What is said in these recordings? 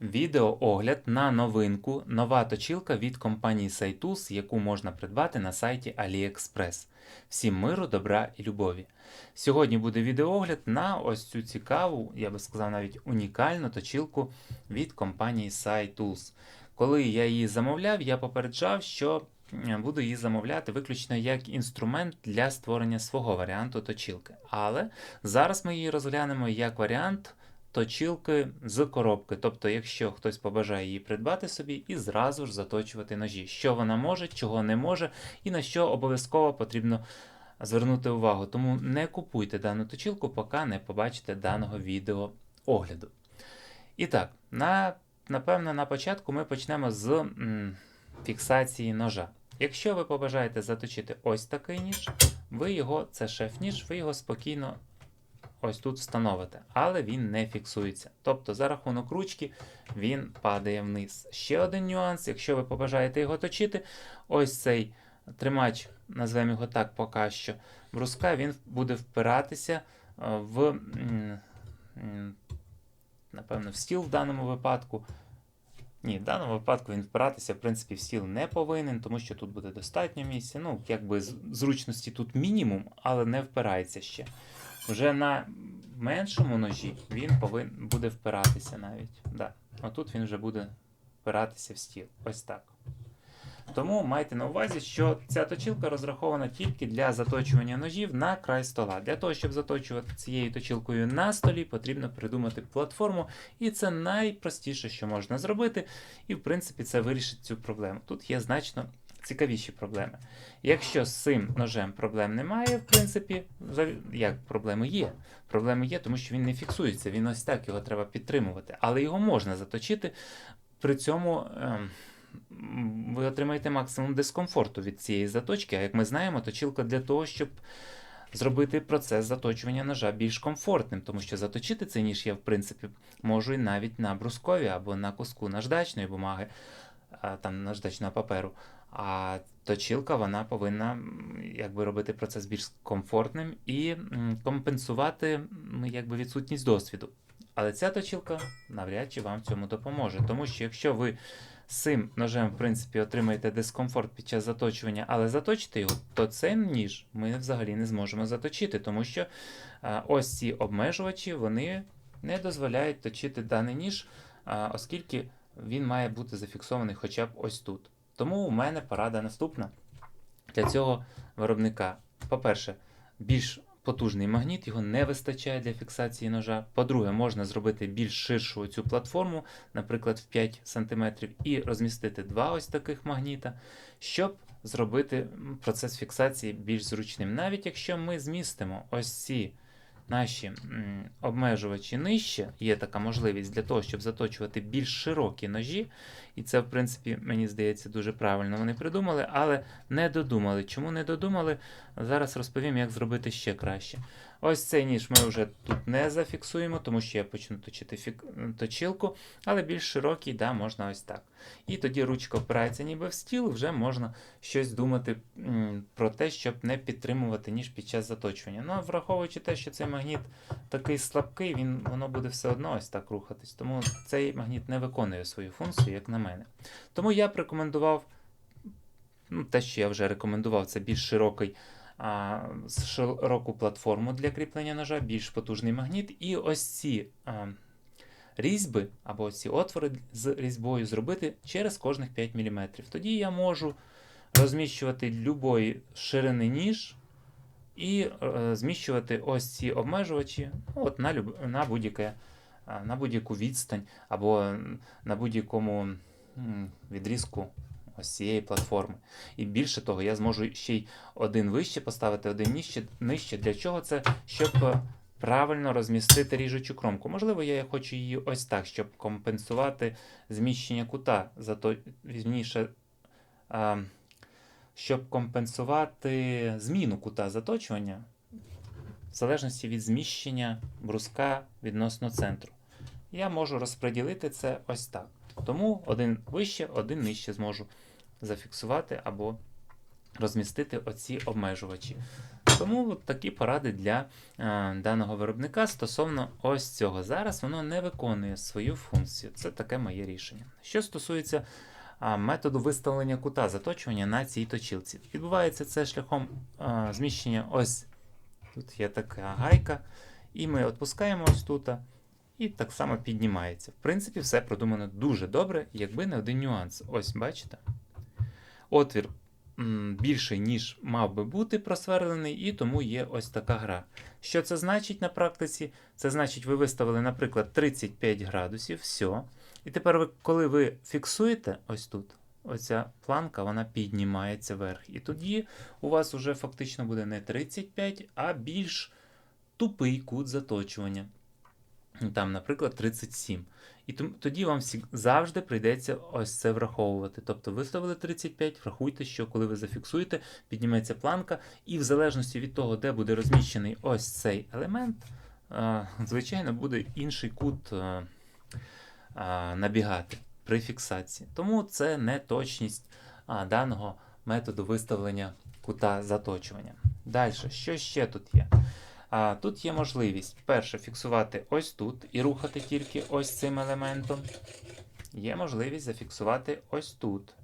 Відеоогляд на новинку нова точилка від компанії Saitus, яку можна придбати на сайті AliExpress. Всім миру, добра і любові. Сьогодні буде відеоогляд на ось цю цікаву, я би сказав, навіть унікальну точилку від компанії Saitus. Коли я її замовляв, я попереджав, що буду її замовляти виключно як інструмент для створення свого варіанту точилки. Але зараз ми її розглянемо як варіант точилки з коробки. Тобто, якщо хтось побажає її придбати собі і зразу ж заточувати ножі, що вона може, чого не може, і на що обов'язково потрібно звернути увагу. Тому не купуйте дану точилку, поки не побачите даного відео огляду. І так, на, напевно, на початку ми почнемо з м, фіксації ножа. Якщо ви побажаєте заточити ось такий ніж, ви його, це шеф-ніж, ви його спокійно ось тут встановите, але він не фіксується. Тобто за рахунок ручки він падає вниз. Ще один нюанс, якщо ви побажаєте його точити, ось цей тримач, назвемо його так поки що, бруска, він буде впиратися е, в, напевно, в стіл в даному випадку. Ні, в даному випадку він впиратися, в принципі, в стіл не повинен, тому що тут буде достатньо місця. Ну, якби зручності тут мінімум, але не впирається ще. Вже на меншому ножі він повин, буде впиратися навіть. Да. Отут він вже буде впиратися в стіл. Ось так. Тому майте на увазі, що ця точилка розрахована тільки для заточування ножів на край стола. Для того, щоб заточувати цією точилкою на столі, потрібно придумати платформу, і це найпростіше, що можна зробити. І, в принципі, це вирішить цю проблему. Тут є значно цікавіші проблеми. Якщо з цим ножем проблем немає, в принципі, як проблеми є? Проблеми є, тому що він не фіксується, він ось так його треба підтримувати. Але його можна заточити. При цьому ем, ви отримаєте максимум дискомфорту від цієї заточки. А як ми знаємо, точилка для того, щоб зробити процес заточування ножа більш комфортним, тому що заточити цей ніж я, в принципі, можу і навіть на брускові або на куску наждачної бумаги, там наждачного паперу. А точилка вона повинна якби робити процес більш комфортним і компенсувати якби відсутність досвіду. Але ця точилка навряд чи вам в цьому допоможе. Тому що якщо ви цим ножем, в принципі, отримаєте дискомфорт під час заточування, але заточите його, то цей ніж ми взагалі не зможемо заточити, тому що а, ось ці обмежувачі вони не дозволяють точити даний ніж, а, оскільки він має бути зафіксований хоча б ось тут. Тому у мене порада наступна для цього виробника. По-перше, більш потужний магніт, його не вистачає для фіксації ножа. По-друге, можна зробити більш ширшу цю платформу, наприклад, в 5 см, і розмістити два ось таких магніта, щоб зробити процес фіксації більш зручним. Навіть якщо ми змістимо ось ці наші обмежувачі нижче, є така можливість для того, щоб заточувати більш широкі ножі, і це, в принципі, мені здається, дуже правильно вони придумали, але не додумали. Чому не додумали? Зараз розповім, як зробити ще краще. Ось цей ніж ми вже тут не зафіксуємо, тому що я почну точити фік... точилку, але більш широкий, да, можна ось так. І тоді ручка опирається ніби в стіл, вже можна щось думати про те, щоб не підтримувати ніж під час заточування. Ну, а враховуючи те, що цей магніт такий слабкий, він, воно буде все одно ось так рухатись. Тому цей магніт не виконує свою функцію, як на мене. Тому я б рекомендував ну, те, що я вже рекомендував, це більш широкий. а, Широку платформу для кріплення ножа, більш потужний магніт, і ось ці а, різьби або ці отвори з різьбою зробити через кожних 5 мм. Тоді я можу розміщувати любої ширини ніж і е, зміщувати ось ці обмежувачі ну, от на, на, будь-яке, на будь-яку відстань або на будь-якому відрізку ось цієї платформи. І більше того, я зможу ще й один вище поставити, один нижче. нижче. Для чого це? Щоб е, правильно розмістити ріжучу кромку. Можливо, я хочу її ось так, щоб компенсувати зміщення кута, зато візніше. А, щоб компенсувати зміну кута заточування в залежності від зміщення бруска відносно центру. Я можу розподілити це ось так. Тому один вище, один нижче зможу зафіксувати або розмістити оці обмежувачі. Тому от такі поради для е, даного виробника стосовно ось цього. Зараз воно не виконує свою функцію. Це таке моє рішення. Що стосується а, методу виставлення кута заточування на цій точилці. Відбувається це шляхом а, зміщення ось тут є така гайка, і ми відпускаємо ось тут, і так само піднімається. В принципі, все продумано дуже добре, якби не один нюанс. Ось бачите? Отвір більший, ніж мав би бути просверлений, і тому є ось така гра. Що це значить на практиці? Це значить, ви виставили, наприклад, 35 градусів, все. І тепер, ви, коли ви фіксуєте ось тут, оця планка вона піднімається вверх. І тоді у вас вже фактично буде не 35, а більш тупий кут заточування. Там, наприклад, 37. І тоді вам завжди прийдеться ось це враховувати. Тобто виставили 35, врахуйте, що коли ви зафіксуєте, підніметься планка, і в залежності від того, де буде розміщений ось цей елемент, е, звичайно, буде інший кут е, набігати при фіксації. Тому це не точність даного методу виставлення кута заточування. Далі, що ще тут є? А, тут є можливість перше фіксувати ось тут і рухати тільки ось цим елементом. Є можливість зафіксувати ось тут.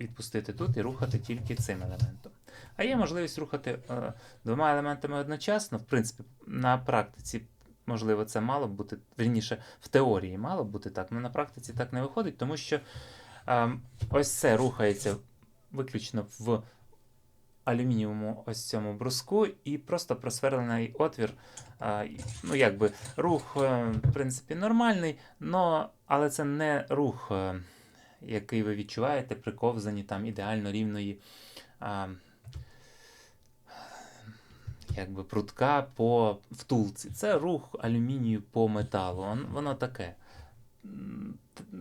Відпустити тут і рухати тільки цим елементом. А є можливість рухати е, двома елементами одночасно. В принципі, на практиці, можливо, це мало б бути, вірніше, в теорії мало б бути так, але на практиці так не виходить, тому що е, ось це рухається виключно в алюмінієвому ось цьому бруску, і просто просверлений отвір. ну, якби рух, е, в принципі, нормальний, но, але це не рух, е, який ви відчуваєте при ковзанні там ідеально рівної. Якби прутка по втулці. Це рух алюмінію по металу. Воно таке.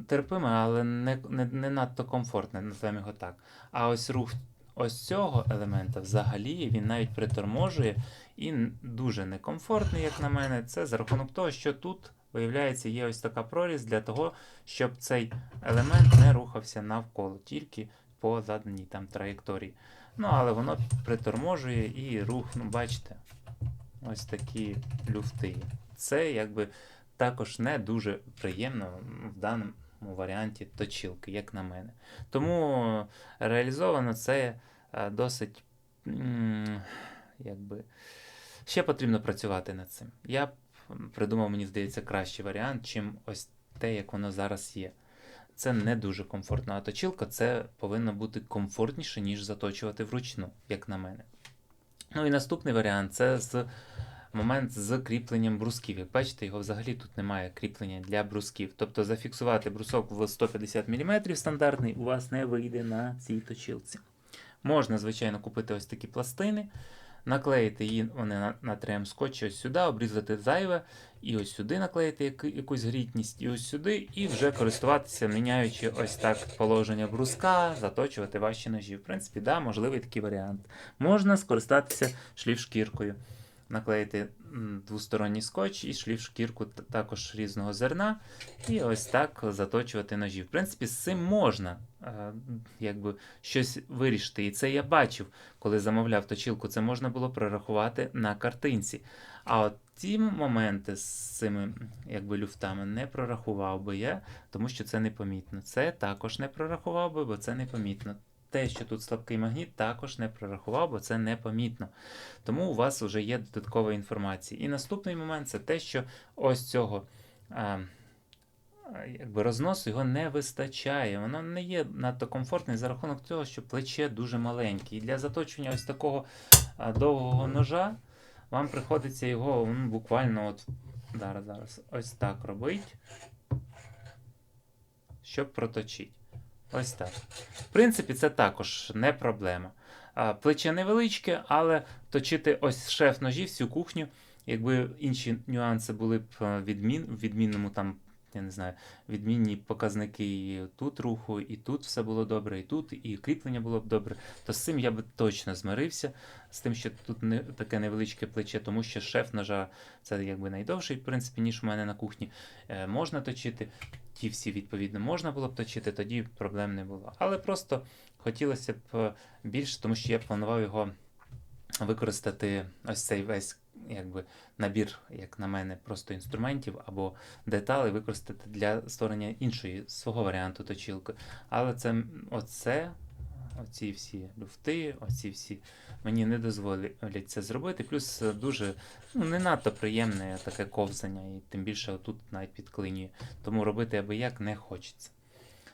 Терпиме, але не, не, не надто комфортне, називаємо його так. А ось рух ось цього елемента взагалі він навіть приторможує і дуже некомфортний, як на мене. Це за рахунок того, що тут, виявляється, є ось така прорізь для того, щоб цей елемент не рухався навколо, тільки по заданій там траєкторії. Ну, але воно приторможує і рух, ну, бачите, ось такі люфти. Це якби також не дуже приємно в даному варіанті точилки, як на мене. Тому реалізовано це е, досить якби. Ще потрібно працювати над цим. Я б придумав, мені здається, кращий варіант, чим ось те, як воно зараз є. Це не дуже комфортно. А точилка це повинно бути комфортніше, ніж заточувати вручну, як на мене. Ну і наступний варіант це з момент з кріпленням брусків. Як бачите, його взагалі тут немає кріплення для брусків. Тобто зафіксувати брусок в 150 мм стандартний у вас не вийде на цій точилці. Можна, звичайно, купити ось такі пластини, наклеїти її вони на, на трем скотч ось сюди, обрізати зайве, і ось сюди наклеїти яку- якусь грітність, і ось сюди, і вже користуватися, міняючи ось так положення бруска, заточувати ваші ножі. В принципі, да, можливий такий варіант. Можна скористатися шліф-шкіркою. Наклеїти двосторонній скотч і шліф-шкірку також різного зерна, і ось так заточувати ножі. В принципі, з цим можна е, якби, щось вирішити. І це я бачив, коли замовляв точилку, це можна було прорахувати на картинці. А от ті моменти з цими якби, люфтами не прорахував би я, тому що це непомітно. Це також не прорахував би, бо це непомітно. Те, що тут слабкий магніт, також не прорахував, бо це непомітно. Тому у вас вже є додаткова інформація. І наступний момент це те, що ось цього а, а, якби розносу його не вистачає. Воно не є надто комфортне за рахунок того, що плече дуже маленьке. І для заточення ось такого а, довгого ножа вам приходиться його ну, буквально от зараз, зараз ось так робити, щоб проточити. Ось так. В принципі, це також не проблема. Плече невеличке, але точити ось шеф ножів всю кухню, якби інші нюанси були б е, відмін, в відмінному там, я не знаю, відмінні показники і тут руху, і тут все було добре, і тут, і кріплення було б добре, то з цим я би точно змирився, з тим, що тут не таке невеличке плече, тому що шеф ножа це якби найдовший, в принципі, ніж у мене на кухні. Е, можна точити. Ті всі, відповідно, можна було б точити, тоді проблем не було. Але просто хотілося б е, більше, тому що я планував його використати ось цей весь якби, набір, як на мене, просто інструментів або деталей використати для створення іншої свого варіанту точілки. Але це оце, оці всі люфти, оці всі мені не дозволять це зробити. Плюс е, дуже ну, не надто приємне таке ковзання, і тим більше тут навіть підклинює. Тому робити аби як не хочеться.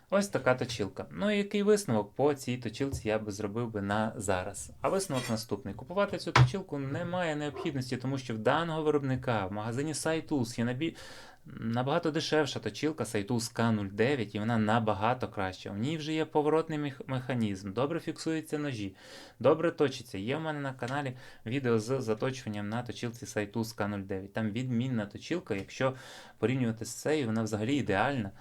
Ось така точілка. Ну і який висновок по цій точілці я би зробив би на зараз. А висновок наступний: купувати цю точілку немає необхідності, тому що в даного виробника в магазині Сайтус є набі... набагато дешевша точілка Сайтус К09, і вона набагато краща. У ній вже є поворотний механізм, добре фіксуються ножі, добре точиться. Є в мене на каналі відео з заточуванням на точілці Сайтус К09. Там відмінна точілка, якщо порівнювати з цією, вона взагалі ідеальна.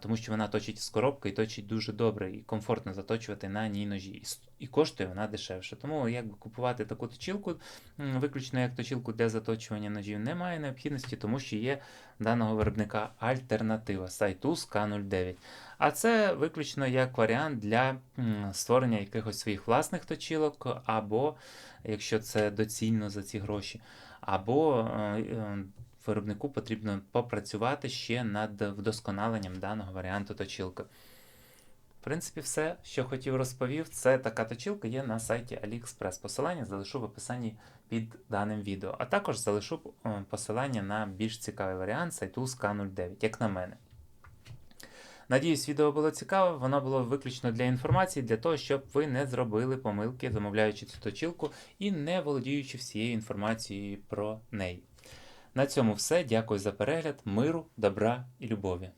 Тому що вона точить з коробки і точить дуже добре і комфортно заточувати на ній ножі. І, коштує вона дешевше. Тому якби купувати таку точілку, виключно як точілку для заточування ножів, немає необхідності, тому що є даного виробника альтернатива Saitus K09. А це виключно як варіант для створення якихось своїх власних точілок, або якщо це доцільно за ці гроші, або е, е, виробнику потрібно попрацювати ще над вдосконаленням даного варіанту точілки. В принципі, все, що хотів розповів, це така точілка є на сайті AliExpress. Посилання залишу в описанні під даним відео. А також залишу е, посилання на більш цікавий варіант сайту K09, як на мене. Надіюсь, відео було цікаве, воно було виключно для інформації, для того, щоб ви не зробили помилки, замовляючи цю точілку і не володіючи всією інформацією про неї. На цьому все. Дякую за перегляд, миру, добра і любові.